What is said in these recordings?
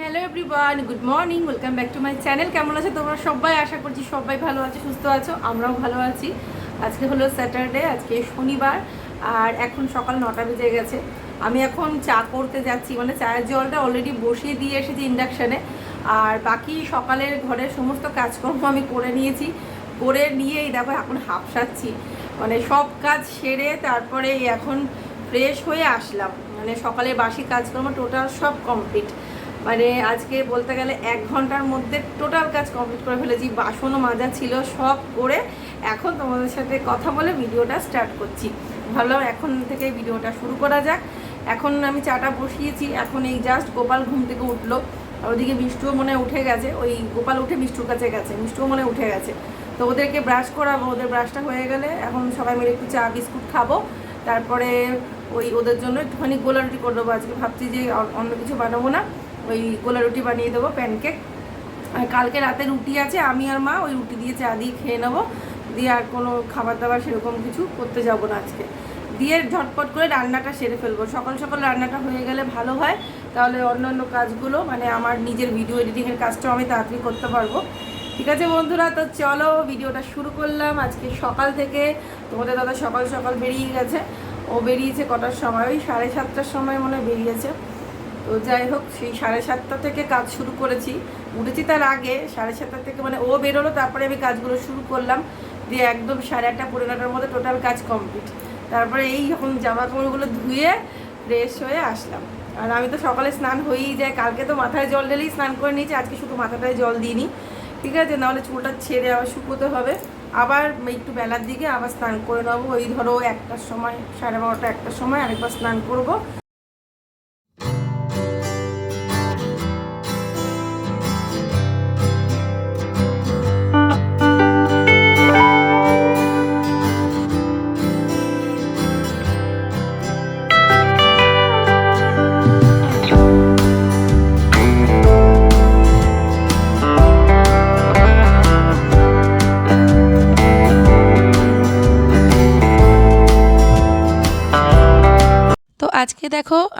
Hello everyone good morning welcome back to my channel কেমন আছে তোমরা? সবাই আশা করছি সবাই ভালো আছে, সুস্থ আছো, আমরাও ভালো আছি। আজকে হলো স্যাটারডে আজকে শনিবার, আর এখন সকাল নটা বেজে গেছে। আমি এখন চা করতে যাচ্ছি মানে চায়ের জলটা অলরেডি বসিয়ে দিয়ে এসেছি ইন্ডাকশানে আর বাকি সকালের ঘরের সমস্ত কাজকর্ম আমি করে নিয়েছি। করে নিয়েই দেখো এখন হাঁপসাচ্ছি। মানে সব কাজ সেরে তারপরে এখন ফ্রেশ হয়ে আসলাম। মানে সকালে বাসি কাজকর্ম টোটাল সব কমপ্লিট মানে আজকে বলতে গেলে এক ঘণ্টার মধ্যে টোটাল কাজ কমপ্লিট করে ফেলেছি। বাসনও মাজা ছিল, সব করে এখন তোমাদের সাথে কথা বলে ভিডিওটা স্টার্ট করছি। ভাবলাম এখন থেকে ভিডিওটা শুরু করা যাক। এখন আমি চাটা বসিয়েছি, এখন এই জাস্ট গোপাল ঘুম থেকে উঠল। ওদিকে মিষ্টুও মনে উঠে গেছে। ওই গোপাল উঠে মিষ্টুর কাছে গেছে, মিষ্টুও মনে উঠে গেছে। তো ওদেরকে ব্রাশ করাবো, ওদের ব্রাশটা হয়ে গেলে এখন সবাই মিলে একটু চা, বিস্কুট খাব। তারপরে ওই ওদের জন্য একটুখানি গোলা রুটি করে দেবো। আজকে ভাবছি যে অন্য কিছু বানাবো না। ওই গোলা রুটি বানিয়ে দেবো প্যানকেক আর কালকে রাতে রুটি আছে, আমি আর মা ওই রুটি দিয়ে চা দিয়ে খেয়ে নেব। দিয়ে আর কোনো খাবার দাবার সেরকম কিছু করতে যাব না আজকে। দিয়ে ঝটপট করে রান্নাটা সেরে ফেলব। সকাল সকাল রান্নাটা হয়ে গেলে ভালো হয়, তাহলে অন্য অন্য কাজগুলো মানে আমার নিজের ভিডিও এডিটিংয়ের কাজটাও আমি তাড়াতাড়ি করতে পারব। ঠিক আছে বন্ধুরা, তো চলো ভিডিওটা শুরু করলাম। আজকে সকাল থেকে তোমাদের দাদা সকাল সকাল বেরিয়ে গেছে। ও বেরিয়েছে কটার সময়? ওই সাড়ে সাতটার সময় মনে হয় বেরিয়েছে। তো যাই হোক, সেই সাড়ে সাতটা থেকে কাজ শুরু করেছি। উঠেছি তার আগে, সাড়ে সাতটা থেকে মানে ও বেরোলো, তারপরে আমি কাজগুলো শুরু করলাম। দিয়ে একদম সাড়ে আটটা পনেরো নটার মধ্যে টোটাল কাজ কমপ্লিট তারপরে এই যখন জামা কাপড়গুলো ধুয়ে ফ্রেশ হয়ে আসলাম। আর আমি তো সকালে স্নান হয়েই যাই কালকে তো মাথায় জল ঢেলেই স্নান করে নিয়েছি, আজকে শুধু মাথাটায় জল দিইনি। ঠিক আছে, নাহলে চুলটা ছেড়ে আবার শুকোতে হবে। আবার একটু বেলার দিকে আবার স্নান করে নেব। ওই ধরো একটার সময়, সাড়ে বারোটা একটার সময় আরেকবার স্নান করব।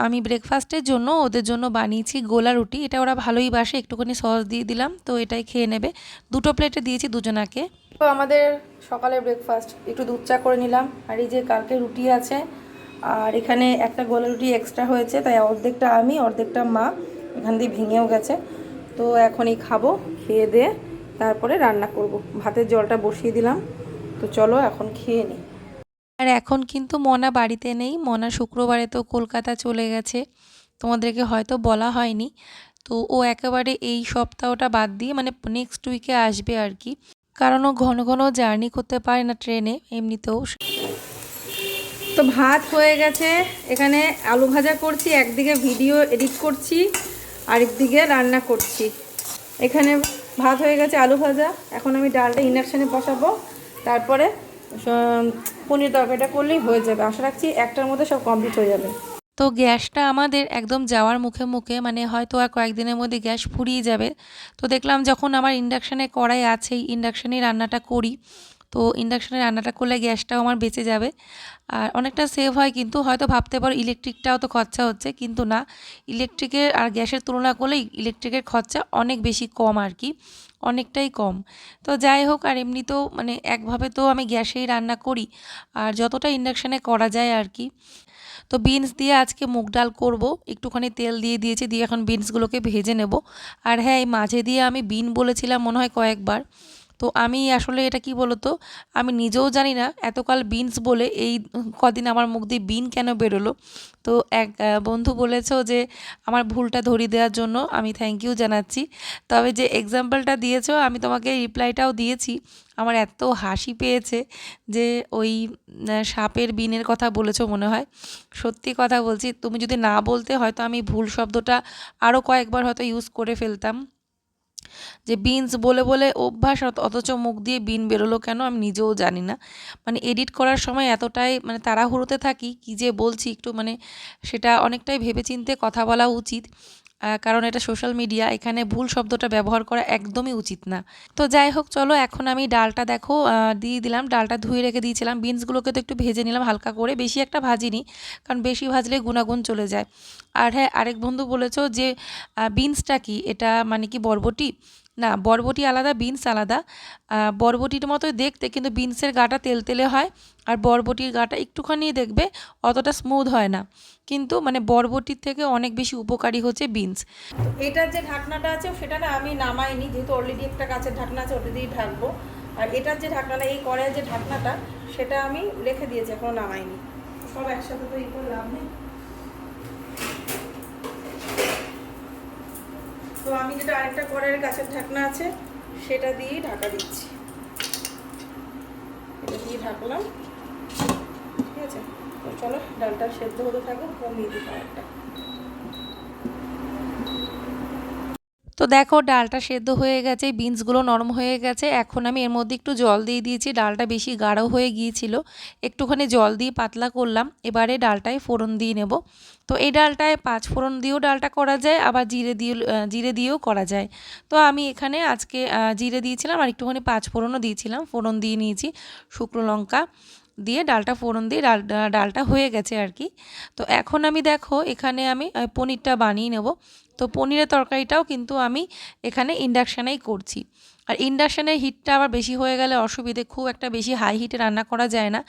আমি ব্রেকফাস্টের জন্য ওদের জন্য বানিয়েছি গোলা রুটি। এটা ওরা ভালোই বাসে, একটুখানি সস দিয়ে দিলাম, তো এটাই খেয়ে নেবে। দুটো প্লেটে দিয়েছি দুজনাকে। তো আমাদের সকালের ব্রেকফাস্ট একটু দুধ চা করে নিলাম। আর এই যে কালকে রুটি আছে, আর এখানে একটা গোলা রুটি এক্সট্রা হয়েছে, তাই অর্ধেকটা আমি, অর্ধেকটা মা, এখান দিয়ে ভেঙেও গেছে। তো এখনই খাব, খেয়ে দিয়ে তারপরে রান্না করব। ভাতের জলটা বসিয়ে দিলাম। তো চলো এখন খেয়ে নিই আর এখন কিন্তু মনা বাড়িতে নেই। মনা শুক্রবারে তো কলকাতা চলে গেছে। তোমাদেরকে হয়তো বলা হয়নি। তো ও একেবারে এই সপ্তাহটা বাদ দিয়ে মানে নেক্সট উইকে আসবে আর কি। কারণ ও ঘন ঘন জার্নি করতে পারে না ট্রেনে, এমনিতেও। তো ভাত হয়ে গেছে। এখানে আলু ভাজা করছি, একদিকে ভিডিও এডিট করছি, আরেকদিকে রান্না করছি। এখানে ভাত হয়ে গেছে আলু ভাজা। এখন আমি ডালটা ইন্ডাকশানে বসাবো। তারপরে পনির তরকারিটা করলেই হয়ে যাবে। আশা রাখছি একটার মধ্যে সব কমপ্লিট হয়ে যাবে। তো গ্যাসটা আমাদের একদম যাওয়ার মুখে মুখে মানে হয়তো আর কয়েকদিনের মধ্যে গ্যাস ফুরিয়ে যাবে। তো দেখলাম যখন আমার ইন্ডাকশানে কড়াই আছেই ইন্ডাকশানেই রান্নাটা করি। তো ইন্ডাকশানে রান্নাটা করলে গ্যাসটাও আমার বেঁচে যাবে। আর অনেকটা সেভ হয় কিন্তু, হয়তো ভাবতে পারো ইলেকট্রিকটাও তো খরচা হচ্ছে, কিন্তু না। ইলেকট্রিকের আর গ্যাসের তুলনা করলে ইলেকট্রিকের খরচা অনেক বেশি কম আর কি। অনেকটাই কম। তো যাই হোক, আর এমনিতেও মানে একভাবে তো আমি গ্যাসেই রান্না করি, আর যতটা ইন্ডাকশানে করা যায় আর কি। তো বিনস দিয়ে আজকে মুগ ডাল করব, একটুখানি তেল দিয়ে দিয়েছি, দিয়ে এখন বিনসগুলোকে ভেজে নেব। আর হ্যাঁ এই মাঝে দিয়ে আমি বিন বলেছিলাম মনে হয় কয়েকবার। তো আমি আসলে এটা কি বলতো? আমি নিজেও জানি না এতকাল বিনস বলে এই কদিন আমার মুখ দিয়ে বিন কেন বেরোলো? তো এক বন্ধু বলেছ যে আমার ভুলটা ধরিয়ে দেওয়ার জন্য আমি থ্যাংক ইউ জানাচ্ছি। তবে যে এক্সাম্পলটা দিয়েছ, আমি তোমাকে রিপ্লাইটাও দিয়েছি। আমার এত হাসি পেয়েছে যে ওই সাপের বিনের কথা বলেছ মনে হয়। সত্যি কথা বলছি, তুমি যদি না বলতে হয়তো আমি ভুল শব্দটা আরও কয়েকবার হয়তো ইউজ করে ফেলতাম। যে বিনস বলে বলে অভ্যাস অথচ মুখ দিয়ে বিন বেরোলো কেন আমি নিজেও জানি না। মানে এডিট করার সময় এতটাই মানে তাড়াহুড়োতে থাকি, কি যে বলছি একটু মানে সেটা অনেকটাই ভেবেচিন্তে কথা বলা উচিত। কারণ এটা সোশ্যাল মিডিয়া এখানে ভুল শব্দটা ব্যবহার করা একদমই উচিত না। তো যাই হোক, চলো এখন আমি ডালটা দেখো দিয়ে দিলাম, ডালটা ধুয়ে রেখে দিয়েছিলাম। বিনসগুলোকে তো একটু ভেজে নিলাম হালকা করে, বেশি একটা ভাজিনি, কারণ বেশি ভাজলে গুণাগুণ চলে যায়। আর হ্যাঁ আরেক বন্ধু বলেছ যে বিনসটা কি? এটা মানে কি বরবটি? না, বরবটি আলাদা, বিনস আলাদা। বরবটির মতোই দেখতে, কিন্তু বিনসের গাটা তেলতেলে হয়, আর বরবটির গাটা একটুখানি দেখবে অতটা স্মুথ হয় না। কিন্তু মানে বরবটির থেকে অনেক বেশি উপকারী হচ্ছে বিনস। এটার যে ঢাকনাটা আছে, সেটা না আমি নামাইনি, যেহেতু অলরেডি একটা কাছের ঢাকনা আছে, ওটা দিয়েই ঢাকবো। আর এটার যে ঢাকনাটা, এই কড়াইয়ের যে ঢাকনাটা, সেটা আমি রেখে দিয়েছি, এখনও নামাইনি। সব একসাথে তো ই করে লাভ নেই তো আমি যেটা আরেকটা কড়াইয়ের কাছের ঢাকনা আছে, সেটা দিয়ে ঢাকা দিচ্ছি। এটা দিয়ে ঢাকলাম। ঠিক আছে? তো চলো, ডালটা সেদ্ধ হতে থাকো কমিয়ে দিই একটা তো দেখো, ডালটা সেদ্ধ হয়ে গেছে, বিনসগুলো নরম হয়ে গেছে। এখন আমি এর মধ্যে একটু জল দিয়ে দিয়েছি, ডালটা বেশি গাঢ় হয়ে গিয়েছিল। একটুখানি জল দিয়ে পাতলা করলাম, এবারে ডালটায় ফোড়ন দিয়ে নেব। তো এই ডালটায় পাঁচ ফোড়ন দিয়েও ডালটা করা যায়, আবার জিরে দিয়ে জিরে দিয়েও করা যায়। তো আমি এখানে আজকে জিরে দিয়েছিলাম আর একটুখানি পাঁচ ফোড়নও দিয়েছিলাম, ফোড়ন দিয়ে নিয়েছি শুকনো লঙ্কা দিয়ে ডালটা ফোড়ন দিয়ে ডাল, ডালটা হয়ে গেছে আর কি। তো এখন আমি দেখো, এখানে আমি পনিরটা বানিয়ে নেব। তো পনিরের তরকারিটাও কিন্তু আমি এখানে ইন্ডাকশানেই করছি। আর ইন্ডাকশানের হিটটা আবার বেশি হয়ে গেলে অসুবিধে, খুব একটা বেশি হাই হিটে রান্না করা যায় না।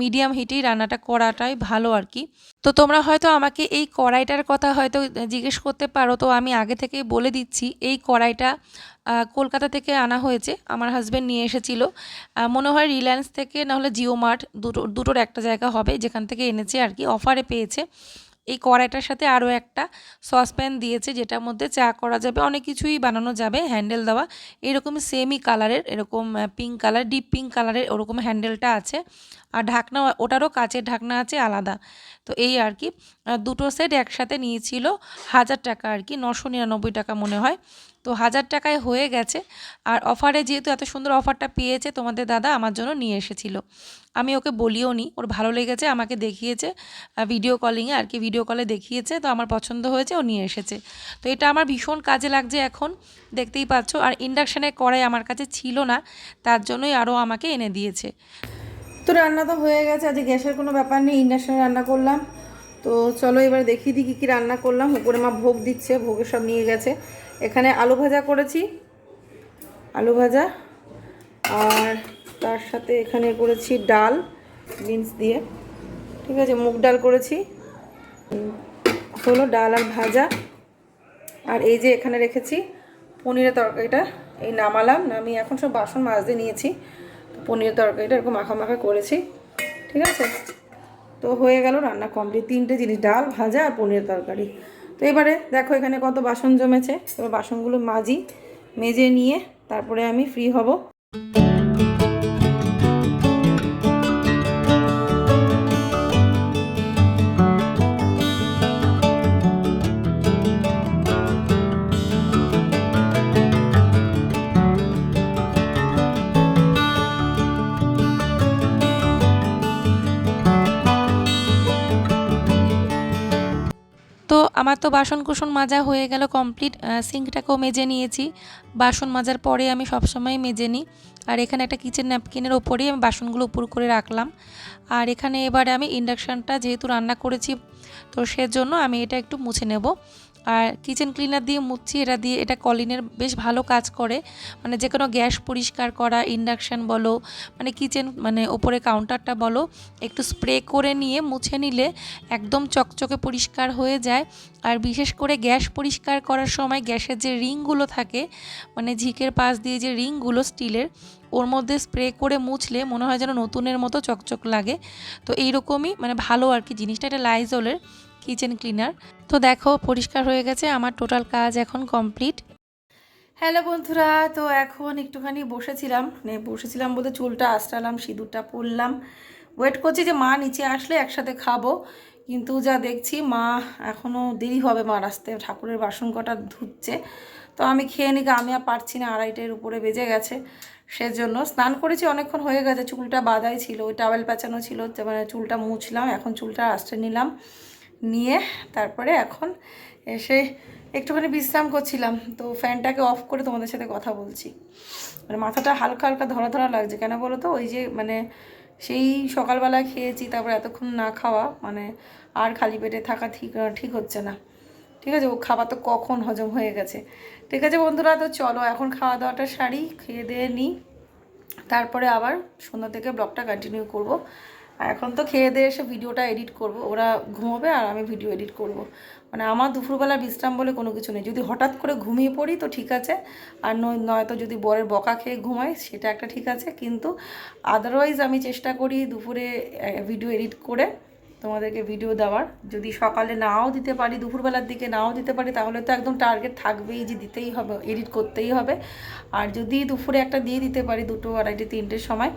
মিডিয়াম হিটেই রান্নাটা করাটাই ভালো আর কি। তো তোমরা হয়তো আমাকে এই কড়াইটার কথা হয়তো জিজ্ঞেস করতে পারো, তো আমি আগে থেকেই বলে দিচ্ছি, এই কড়াইটা কলকাতা থেকে আনা হয়েছে, আমার হাজব্যান্ড নিয়ে এসেছিল। মনে হয় রিলায়েন্স থেকে নাহলে জিও মার্ট দুটো, দুটোর একটা জায়গা হবে, যেখান থেকে এনেছে আর কি অফারে পেয়েছে। এই কড়াইটার সাথে আরও একটা সসপ্যান দিয়েছে, যেটার মধ্যে চা করা যাবে, অনেক কিছুই বানানো যাবে, হ্যান্ডেল দেওয়া। এরকম সেমই কালারের এরকম পিঙ্ক কালার ডিপ পিঙ্ক কালারের ওরকম হ্যান্ডেলটা আছে। আর ঢাকনা, ওটারও কাচের ঢাকনা আছে, আলাদা। তো এই আর কি দুটো সেট একসাথে নিয়েছিল, হাজার টাকা আর কি, নশো নিরানব্বই টাকা মনে হয়। তো হাজার টাকায় হয়ে গেছে। আর অফারে যেহেতু এত সুন্দর অফারটা পেয়েছে, তোমাদের দাদা আমার জন্য নিয়ে এসেছিল। আমি ওকে বলিও নি, ওর ভালো লেগেছে, আমাকে দেখিয়েছে ভিডিও কলিংয়ে আর কি ভিডিও কলে দেখিয়েছে, তো আমার পছন্দ হয়েছে, ও নিয়ে এসেছে। তো এটা আমার ভীষণ কাজে লাগছে এখন, দেখতেই পাচ্ছ। আর ইন্ডাকশানের কড়াই আমার কাছে ছিল না, তার জন্যই আরও আমাকে এনে দিয়েছে। তো রান্না তো হয়ে গেছে, আজকে গ্যাসের কোনো ব্যাপার নেই ইন্ডাকশানে রান্না করলাম। তো চলো এবার দেখিয়ে দিই কী কী রান্না করলাম। উপরে মা ভোগ দিচ্ছে ভোগে সব নিয়ে গেছে। এখানে আলু ভাজা করেছি। আলু ভাজা। আর তার সাথে এখানে করেছি ডাল, বিনস দিয়ে। ঠিক আছে, মুগ ডাল করেছি। হলো ডাল আর ভাজা। আর এই যে এখানে রেখেছি পনিরের তরকারিটা। এই নামালাম, নামিয়ে এখন সব বাসন মাজতে নিয়েছি। পনিরের তরকারিটা এরকম মাখা মাখা করেছি। ঠিক আছে? তো হয়ে গেল রান্না কমপ্লিট তিনটে জিনিস, ডাল, ভাজা আর পনিরের তরকারি। এবারে দেখো এখানে কত বাসন জমেছে। এবার বাসনগুলো মাজি, মেজে নিয়ে তারপরে আমি ফ্রি হব। আমার তো বাসন কুসন মাজা হয়ে গেল কমপ্লিট সিঙ্কটাকেও মেজে নিয়েছি। বাসন মাজার পরে আমি সবসময় মেজে নিই। আর এখানে একটা কিচেন ন্যাপকিনের ওপরেই আমি বাসনগুলো উপর করে রাখলাম। আর এখানে এবারে আমি ইন্ডাকশানটা যেহেতু রান্না করেছি, তো সেজন্য আমি এটা একটু মুছে নেব। আর কিচেন ক্লিনার দিয়ে মুছছি এটা দিয়ে, এটা কলিনের বেশ ভালো কাজ করে। মানে যে কোনো গ্যাস পরিষ্কার করা ইন্ডাকশান বলো মানে কিচেন মানে ওপরে কাউন্টারটা বলো, একটু স্প্রে করে নিয়ে মুছে নিলে একদম চকচকে পরিষ্কার হয়ে যায়। আর বিশেষ করে গ্যাস পরিষ্কার করার সময় গ্যাসের যে রিংগুলো থাকে মানে ঝিকের পাশ দিয়ে যে রিংগুলো স্টিলের, ওর মধ্যে স্প্রে করে মুছলে মনে হয় যেন নতুনের মতো চকচক লাগে। তো এইরকমই মানে ভালো আর কি জিনিসটা। এটা লাইজলের কিচেন ক্লিনার। তো দেখো, পরিষ্কার হয়ে গেছে, আমার টোটাল কাজ এখন কমপ্লিট। হ্যালো বন্ধুরা, তো এখন একটুখানি বসেছিলাম মানে বসেছিলাম বলতে চুলটা আঁচড়ালাম, সিঁদুরটা পরলাম। ওয়েট করছি যে মা নিচে আসলে একসাথে খাব, কিন্তু যা দেখছি মা এখনও দেরি হবে মার আসতে, ঠাকুরের বাসন কটা ধুচ্ছে। তো আমি খেয়ে নিকে আমি আর পারছি না, আড়াইটের উপরে বেজে গেছে, সেজন্য স্নান করেছি, অনেকক্ষণ হয়ে গেছে, চুলটা বাদাই ছিল, ওই টাওয়েল প্যাঁচানো ছিল মানে চুলটা মুছলাম, এখন চুলটা আঁচড়ে নিলাম। নিয়ে তারপরে এখন এসে একটুখানি বিশ্রাম করছিলাম। তো ফ্যানটাকে অফ করে তোমাদের সাথে কথা বলছি। মানে মাথাটা হালকা হালকা ধরা ধরা লাগছে। কেন বলো তো? ওই যে মানে সেই সকালবেলা খেয়েছি, তারপর এতক্ষণ না খাওয়া মানে আর খালি পেটে থাকা ঠিক ঠিক হচ্ছে না। ঠিক আছে? ও খাবার তো কখন হজম হয়ে গেছে। ঠিক আছে বন্ধুরা? তো চলো এখন খাওয়া দাওয়াটা সারি, খেয়ে দিয়ে নিই। তারপরে আবার সন্ধ্যা থেকে ব্লগটা কন্টিনিউ করব। আর এখন তো খেয়ে দিয়ে এসে ভিডিওটা এডিট করব। ওরা ঘুমোবে আর আমি ভিডিও এডিট করব। মানে আমার দুপুরবেলা বিশ্রাম বলে কোনো কিছু নেই। যদি হঠাৎ করে ঘুমিয়ে পড়ি তো ঠিক আছে, আর নয় নয়তো যদি বরের বকা খেয়ে ঘুমাই সেটা একটা ঠিক আছে। কিন্তু আদারওয়াইজ আমি চেষ্টা করি দুপুরে ভিডিও এডিট করে তোমাদেরকে ভিডিও দেওয়ার। যদি সকালে নাও দিতে পারি, দুপুরবেলার দিকে নাও দিতে পারি, তাহলে তো একদম টার্গেট থাকবেই যে দিতেই হবে এডিট করতেই হবে। আর যদি দুপুরে একটা দিয়ে দিতে পারি, দুটো আড়াইটে, তিনটের সময়,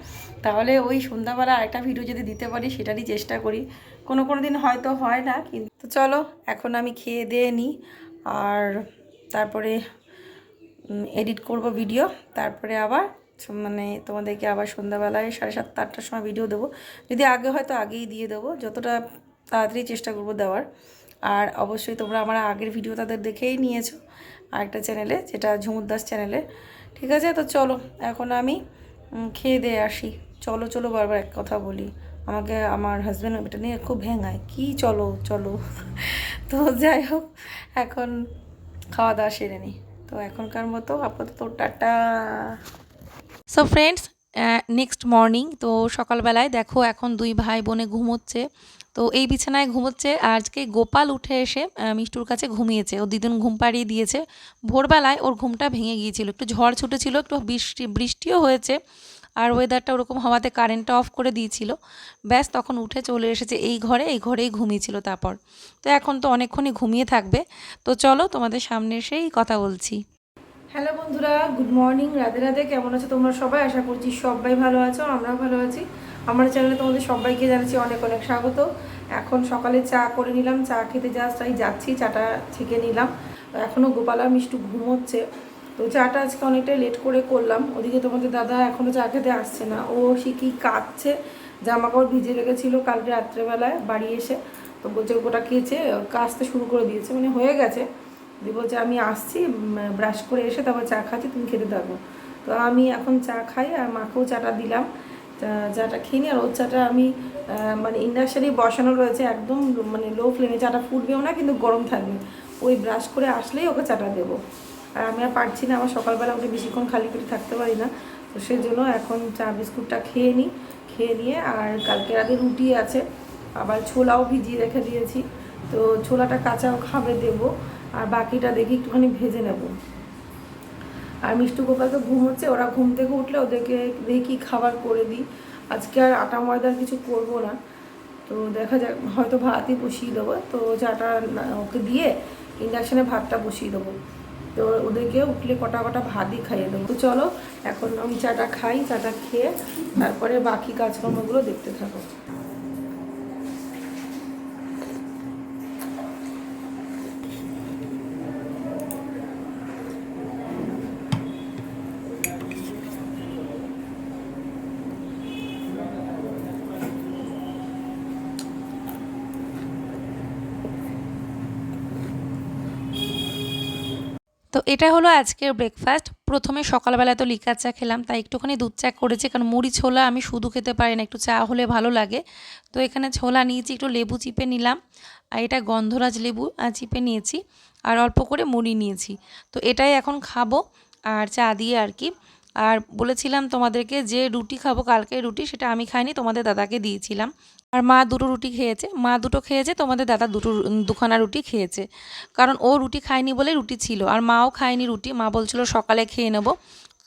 তাহলে ওই সন্ধ্যাবেলা আরেকটা ভিডিও যদি দিতে পারি, সেটারই চেষ্টা করি। কোনো কোনো দিন হয়তো হয় না, কিন্তু চলো, এখন আমি খেয়ে দিয়ে নিই আর তারপরে এডিট করব ভিডিও তারপরে আবার মানে তোমাদেরকে আবার সন্ধ্যাবেলায় সাড়ে সাতটা, আটটার সময় ভিডিও দেবো। যদি আগে হয়তো আগেই দিয়ে দেবো, যতটা তাড়াতাড়ি চেষ্টা করব দেওয়ার। আর অবশ্যই তোমরা আমার আগের ভিডিও তাদের দেখেই নিয়েছো, আরেকটা চ্যানেলে যেটা ঝুমুর দাস চ্যানেলে ঠিক আছে? তো চলো, এখন আমি খেয়ে দিয়ে আসি। চলো চলো বারবার এক কথা বলি। আমাকে, আমার হাজব্যান্ড এটা নিয়ে খুব ভেঙায়। কি চলো চলো? তো যাই হোক, এখন খাওয়া দাওয়া সেরে নিই তো এখনকার মতো আপাতত tata. So friends next morning তো সকালবেলায় দেখো এখন দুই ভাই বোনে ঘুমোচ্ছে। তো এই বিছানায় ঘুমোচ্ছে। আজকে গোপাল উঠে এসে মিষ্টুর কাছে ঘুমিয়েছে। ও দিদুন ঘুম পাড়িয়ে দিয়েছে। ভোরবেলায় ওর ঘুমটা ভেঙে গিয়েছিল। একটু ঝড় ছুটেছিল, একটু বৃষ্টি, বৃষ্টিও হয়েছে। আর ওয়েদারটা ওরকম হওয়াতে কারেন্টটা অফ করে দিয়েছিল। ব্যাস, তখন উঠে চলে এসেছে এই ঘরে, এই ঘরেই ঘুমিয়েছিল তারপর। তো এখন তো অনেকক্ষণই ঘুমিয়ে থাকবে। তো চলো তোমাদের সামনে এসেই কথা বলছি। হ্যালো বন্ধুরা, গুড মর্নিং, রাধে রাধে, কেমন আছো তোমরা সবাই? আশা করছি সবাই ভালো আছো, আমরাও ভালো আছি। আমার চ্যানেলে তোমাদের সবাইকে জানাচ্ছি অনেক অনেক স্বাগত। এখন সকালে চা করে নিলাম, চা খেতে জাস্ট তাই যাচ্ছি, চাটা ছেঁকে নিলাম। এখনও গোপালা মিষ্টু ঘুমোচ্ছে, তো চাটা আজকে অনেকটাই লেট করে করলাম। ওদিকে তোমাদের দাদা এখনও চা খেতে আসছে না, ও সে কি কাঁদছে জামা কাপড় ভিজে রেখেছিল কালকে রাত্রেবেলায় বাড়ি এসে, তো বলছে ওটা কেচে, কাচতে শুরু করে দিয়েছে মানে হয়ে গেছে। দিয়ে বলছে, আমি আসছি ব্রাশ করে এসে তারপর চা খাচ্ছি, তুমি খেতে থাকো। তো আমি এখন চা খাই আর মাকেও চাটা দিলাম। চাটা খেয়ে নিই আর ওর চাটা আমি মানে ইন্ডাকশানেই বসানো রয়েছে একদম মানে লো ফ্লেমে চাটা ফুটবেও না, কিন্তু গরম থাকবে। ওই ব্রাশ করে আসলেই ওকে চাটা দেবো। আর আমি আর পারছি না, আমার সকালবেলা ওকে বেশিক্ষণ খালি পেটে থাকতে পারি না। তো সেই জন্য এখন চা বিস্কুটটা খেয়ে নিই, খেয়ে নিয়ে আর কালকে রাতে রুটি আছে। আবার ছোলাও ভিজিয়ে রেখে দিয়েছি। তো ছোলাটা কাঁচাও খাবে, দেবো। আর বাকিটা দেখি একটুখানি ভেজে নেব। আর মিষ্টু গোপাল তো ঘুম হচ্ছে, ওরা ঘুম থেকে উঠলে ওদেরকে দেখি খাবার করে দিই। আজকে আর আটা ময়দার কিছু করব না। তো দেখা যাক, হয়তো ভাতই বসিয়ে দেবো। তো চাটা ওকে দিয়ে ইন্ডাকশানে ভাতটা বসিয়ে দেবো। তো ওদেরকে উঠলে কটা কটা ভাতই খাইয়ে দেবো। তো চলো, এখন আমি চাটা খাই, চাটা খেয়ে তারপরে বাকি কাজকর্মগুলো দেখতে থাকো। এটা হলো আজকের ব্রেকফাস্ট প্রথমে সকালবেলা তো লিকার চা খেলাম, তাই একটুখানি দুধ চা করেছি, কারণ মুড়ি ছোলা আমি শুধু খেতে পারি না, একটু চা হলে ভালো লাগে। তো এখানে ছোলা নিয়েছি, একটু লেবু চিপে নিলাম, আর এটা গন্ধরাজ লেবু চিপে নিয়েছি, আর অল্প করে মুড়ি নিয়েছি। তো এটাই এখন খাব, আর চা দিয়ে আর কি। আর বলেছিলাম তোমাদেরকে যে রুটি খাব কালকে রুটি, সেটা আমি খাইনি, তোমাদের দাদাকে দিয়েছিলাম। আর মা দুটো রুটি খেয়েছে। মা দুটো খেয়েছে, তোমাদের দাদা দুটো দুখানা রুটি খেয়েছে। কারণ ও রুটি খায়নি বলে রুটি ছিল, আর মাও খায়নি রুটি। মা বলছিল, সকালে খেয়ে নেব।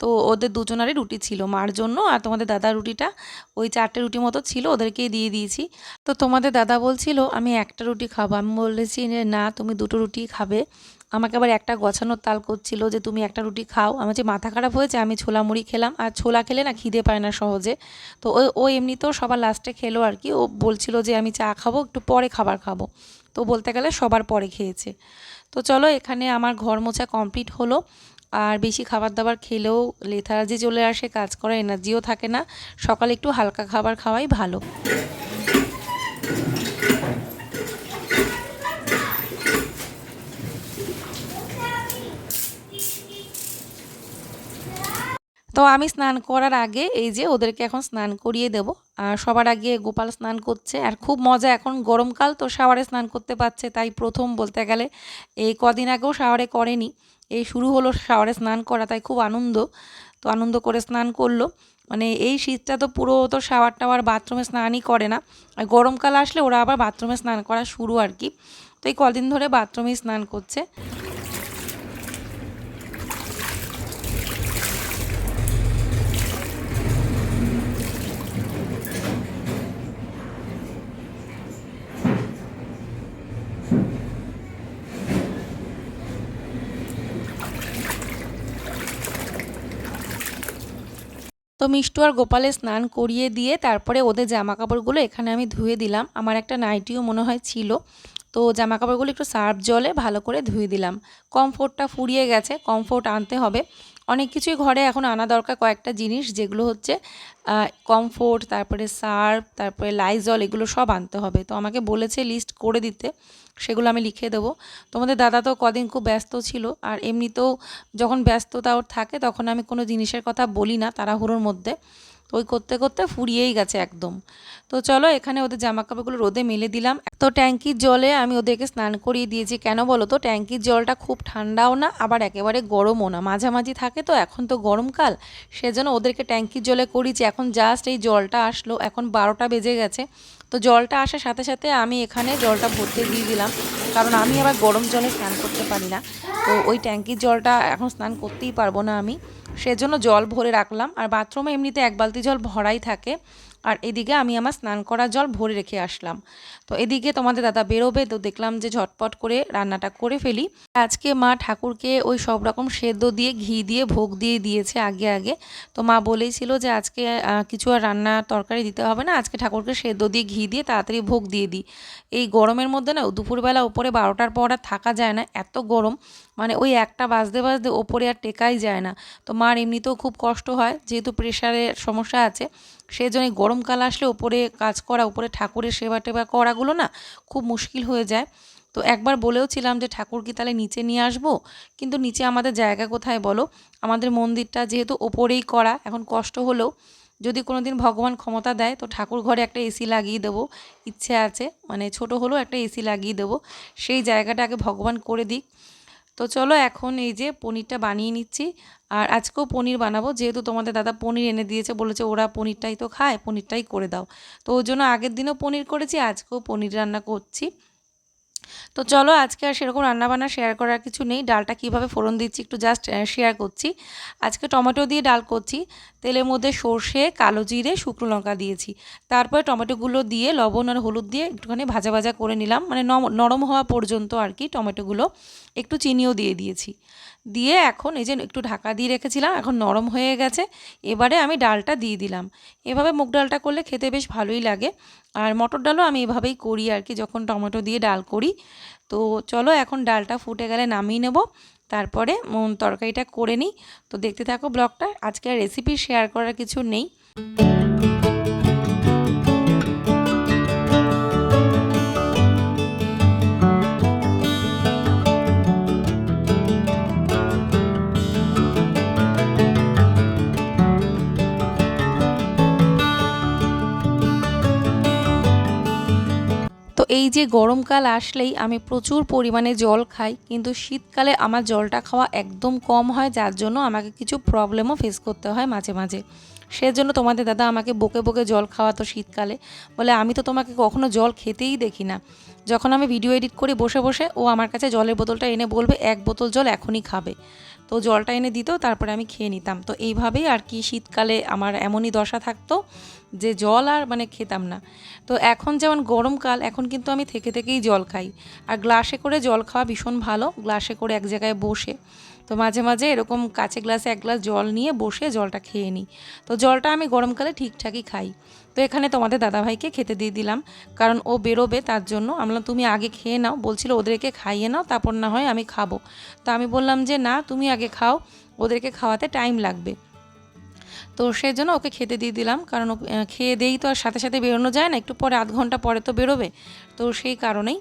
তো ওদের দুজনারই রুটি ছিল, মার জন্য আর তোমাদের দাদার রুটিটা ওই চারটে রুটি মতো ছিল, ওদেরকেই দিয়ে দিয়েছি। তো তোমাদের দাদা বলছিল, আমি একটা রুটি খাব। আমি বলেছি, না, তুমি দুটো রুটি খাবে। আমাকে আবার একটা গছানোর তাল করছিল যে তুমি একটা রুটি খাও। আমার যে মাথা খারাপ হয়েছে, আমি ছোলা মুড়ি খেলাম। আর ছোলা খেলে না খিদে পায় না সহজে। তো ও ও এমনিতেও সবার লাস্টে খেলো আর কি। ও বলছিল যে আমি চা খাব, একটু পরে খাবার খাব। তো বলতে গেলে সবার পরে খেয়েছে। তো চলো, এখানে আমার ঘর মোছা কমপ্লিট হলো। আর বেশি খাবার দাবার খেলেও লেথারাজি চলে আসে, কাজ করার এনার্জিও থাকে না। সকালে একটু হালকা খাবার খাওয়াই ভালো। তো আমি স্নান করার আগে এই যে ওদেরকে এখন স্নান করিয়ে দেব। আর সবার আগে গোপাল স্নান করছে। আর খুব মজা, এখন গরমকাল তো শাওয়ারে স্নান করতে পারছে, তাই প্রথম বলতে গেলে এই কদিন আগেও শাওয়ারে করেনি। এই শুরু হলো শাওয়ারে স্নান করা, তাই খুব আনন্দ, তো আনন্দ করে স্নান করল। মানে এই শীতটা তো পুরো তো শাওয়ার টাওয়ার বাথরুমে স্নানই করে না। আর গরমকাল আসলে ওরা আবার বাথরুমে স্নান করা শুরু আর কি। তো এই কদিন ধরে বাথরুমেই স্নান করছে। তো মিষ্টু আর গোপালে স্নান করিয়ে দিয়ে তারপরে ওদের জামা কাপড়গুলো এখানে আমি ধুয়ে দিলাম। আমার একটা নাইটিও মনে হয় ছিল। তো জামা কাপড়গুলো একটু সার্ফ জলে ভালো করে ধুয়ে দিলাম। কমফোর্টটা ফুরিয়ে গেছে, কমফোর্ট আনতে হবে। অনেক কিছুই ঘরে এখন আনা দরকার কয়েকটা জিনিস, যেগুলো হচ্ছে কমফোর্ট তারপরে সার্ফ তারপরে লাইজল এগুলো সব আনতে হবে। তো আমাকে বলেছে লিস্ট করে দিতে, সেগুলো আমি লিখে দেবো। তোমাদের দাদা তো কদিন খুব ব্যস্ত ছিল, আর এমনিতেও যখন ব্যস্ততা ওর থাকে, তখন আমি কোনো জিনিসের কথা বলি না, তাড়াহুড়োর মধ্যে। তো ওই করতে করতে ফুরিয়েই গেছে একদম। তো চলো এখানে ওদের জামা কাপড়গুলো রোদে মেলে দিলাম। তো ট্যাঙ্কির জলে আমি ওদেরকে স্নান করিয়ে দিয়েছি। কেন বলো তো? ট্যাঙ্কির জলটা খুব ঠান্ডাও না, আবার একেবারে গরমও না। মাঝামাঝি থাকে তো, এখন তো গরমকাল, সেজন্য ওদেরকে ট্যাঙ্কির জলে করিয়েছি। এখন জাস্ট এই জলটা আসলো, এখন বারোটা বেজে গেছে। তো জলটা আসার সাথে সাথে আমি এখানে জলটা ভরতে দিয়ে দিলাম। কারণ আমি আবার গরম জলে স্নান করতে পারি না। তো ওই ট্যাঙ্কির জলটা এখন স্নান করতেই পারব না আমি। সেজন্য জল ভরে রাখলাম। আর বাথরুমে এমনিতে এক বালতি জল ভরাই থাকে। আর এদিকে আমি আমার স্নান করার জল ভরে রেখে আসলাম। তো এদিকে তোমাদের দাদা বেরোবে, তো দেখলাম যে ঝটপট করে রান্নাটা করে ফেলি। আজকে মা ঠাকুরকে ওই সব রকম সেদ্ধ দিয়ে, ঘি দিয়ে, ভোগ দিয়ে দিয়েছে আগে আগে। তো মা বলেইছিল যে আজকে কিছু আর রান্না তরকারি দিতে হবে না। আজকে ঠাকুরকে সেদ্ধ দিয়ে, ঘি দিয়ে তাড়াতাড়ি ভোগ দিয়ে দিই। এই গরমের মধ্যে না, দুপুরবেলা উপরে বারোটার পর আর থাকা যায় না। এত গরম। মানে ওই একটা বাজতে বাজতে ওপরে আর টেকাই যায় না। তো মার এমনিতেও খুব কষ্ট হয়, যেহেতু প্রেশারের সমস্যা আছে। সেই জন্য গরমকাল আসলে ওপরে কাজ করা উপরে ঠাকুরের সেবা টেবা করাগুলো না খুব মুশকিল হয়ে যায়। তো একবার বলেও ছিলাম যে, ঠাকুর কি তাহলে নিচে নিয়ে আসব? কিন্তু নিচে আমাদের জায়গা কোথায় বলো? আমাদের মন্দিরটা যেহেতু ওপরেই করা, এখন কষ্ট হলেও যদি কোনো দিন ভগবান ক্ষমতা দেয়, তো ঠাকুর ঘরে একটা এসি লাগিয়ে দেবো। ইচ্ছে আছে মানে ছোট হলেও একটা এসি লাগিয়ে দেবো। সেই জায়গাটা আগে ভগবান করে দিক। তো চলো এখন এই যে পনিরটা বানিয়ে নিচ্ছি। আর আজকেও পনির বানাবো। যেহেতু তোমাদের দাদা পনির এনে দিয়েছে, বলেছে ওরা পনিরটাই তো খায়, পনিরটাই করে দাও। তো ওর জন্য আগের দিনও পনির করেছি, আজকেও পনির রান্না করছি। তো চলো আজকে আর সেরকম রান্নাবান্না শেয়ার করার কিছু নেই। ডালটা কীভাবে ফোড়ন দিচ্ছি একটু জাস্ট শেয়ার করছি। আজকে টমেটো দিয়ে ডাল করছি। তেলের মধ্যে সর্ষে, কালো জিরে, শুকনো লঙ্কা দিয়েছি। তারপরে টমেটোগুলো দিয়ে লবণ আর হলুদ দিয়ে একটুখানি ভাজা ভাজা করে নিলাম। মানে নরম হওয়া পর্যন্ত আর কি টমেটোগুলো। একটু চিনিও দিয়ে দিয়েছি। দিয়ে এখন এই যে একটু ঢাকা দিয়ে রেখেছিলাম, এখন নরম হয়ে গেছে। এবারে আমি ডালটা দিয়ে দিলাম। এভাবে মুগ ডালটা করলে খেতে বেশ ভালোই লাগে। আর মটর ডালও আমি এভাবেই করি আর কি, যখন টমেটো দিয়ে ডাল করি। তো চলো এখন ডালটা ফুটে গেলে নামিয়ে নেব। তারপরে তরকারিটা করে নিই। তো দেখতে থাকো ব্লগটা। আজকে রেসিপি শেয়ার করার কিছু নেই। এই যে গরমকাল আসলেই আমি প্রচুর পরিমাণে জল খাই, কিন্তু শীতকালে আমার জলটা খাওয়া একদম কম হয়, যার জন্য আমাকে কিছু প্রবলেমও ফেস করতে হয় মাঝে মাঝে। সেজন্য তোমাদের দাদা আমাকে বকে বকে জল খাওয়াতো শীতকালে, বলে আমি তো তোমাকে কখনো জল খেতেই দেখি না। যখন আমি ভিডিও এডিট করি বসে বসে, ও আমার কাছে জলের বোতলটা এনে বলবে, এক বোতল জল এখনই খাবে। তো জলটা এনে দিত, তারপরে আমি খেয়ে নিতাম। তো এইভাবেই আর কি শীতকালে আমার এমনই দশা থাকতো যে জল আর মানে খেতাম না। তো এখন যেমন গরমকাল, এখন কিন্তু আমি থেকে থেকেই জল খাই। আর গ্লাসে করে জল খাওয়া ভীষণ ভালো। গ্লাসে করে এক জায়গায় বসে তো মাঝে মাঝে এরকম কাছে গ্লাসে এক গ্লাস জল নিয়ে বসে জলটা খেয়ে নিই। তো জলটা আমি গরমকালে ঠিকঠাকই খাই। তো এখানে তোমাদের দাদাভাইকে খেতে দিয়ে দিলাম। কারণ ও বেরোবে তার জন্য। আমরা তুমি আগে খেয়ে নাও। বলছিল, ওদেরকে খাইয়ে নাও, তারপর না হয় আমি খাব। তো আমি বললাম যে, না, তুমি আগে খাও। ওদেরকে খাওয়াতে টাইম লাগবে। তো সেই জন্য ওকে খেতে দিয়ে দিলাম। কারণ খেয়ে দিয়েই তো আর সাথে সাথে বেরোনো যায় না। একটু পরে, আধ ঘণ্টা পরে তো বেরোবে। তো সেই কারণেই।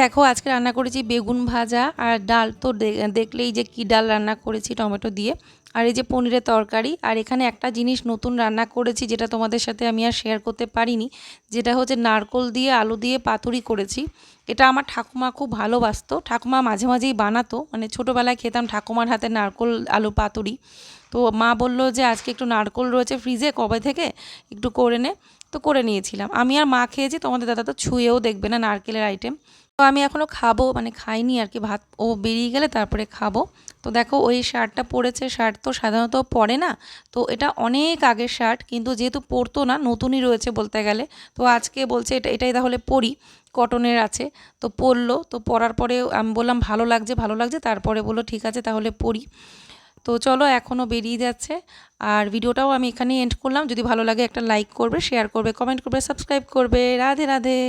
দেখো, আজকে রান্না করেছি বেগুন ভাজা আর ডাল। তো দেখলেই যে কি ডাল রান্না করেছি টমেটো দিয়ে। আর এই যে পনিরের তরকারি, আর এখানে একটা জিনিস নতুন রান্না করেছি যেটা তোমাদের সাথে আমি আর শেয়ার করতে পারিনি। যেটা হচ্ছে নারকোল দিয়ে, আলু দিয়ে পাতুরি করেছি। এটা আমার ঠাকুমা খুব ভালোবাসতো। ঠাকুমা মাঝে মাঝেই বানাতো। মানে ছোটোবেলায় খেতাম ঠাকুমার হাতে নারকোল, আলু, পাতুরি। তো মা বলল যে, আজকে একটু নারকোল রয়েছে ফ্রিজে কবে থেকে? একটু করে নে। তো করে নিয়েছিলাম। আমি আর মা খেয়েছি, তোমাদের দাদা তো ছুঁয়েও দেখবে না নারকেলের আইটেম তো আমি এখনও খাব মানে খাইনি আর কি, ভাত ও বেরিয়ে গেলে তারপরে খাব। তো দেখো ওই শার্টটা পরেছে, শার্ট তো সাধারণত পরে না, তো এটা অনেক আগের শার্ট, কিন্তু যেহেতু পরতো না, নতুনই রয়েছে বলতে গেলে, তো আজকে বলছে এটা, এটাই তাহলে পরি, কটনের আছে, তো পরলো, তো পরার পরে আমি বললাম ভালো লাগছে ভালো লাগছে, তারপরে বলল ঠিক আছে তাহলে পরি। তো চলো এখনও বেরিয়ে যাচ্ছে, আর ভিডিওটাও আমি এখানেই এন্ড করলাম, যদি ভালো লাগে একটা লাইক করবে শেয়ার করবে কমেন্ট করবে সাবস্ক্রাইব করবে, রাধে রাধে।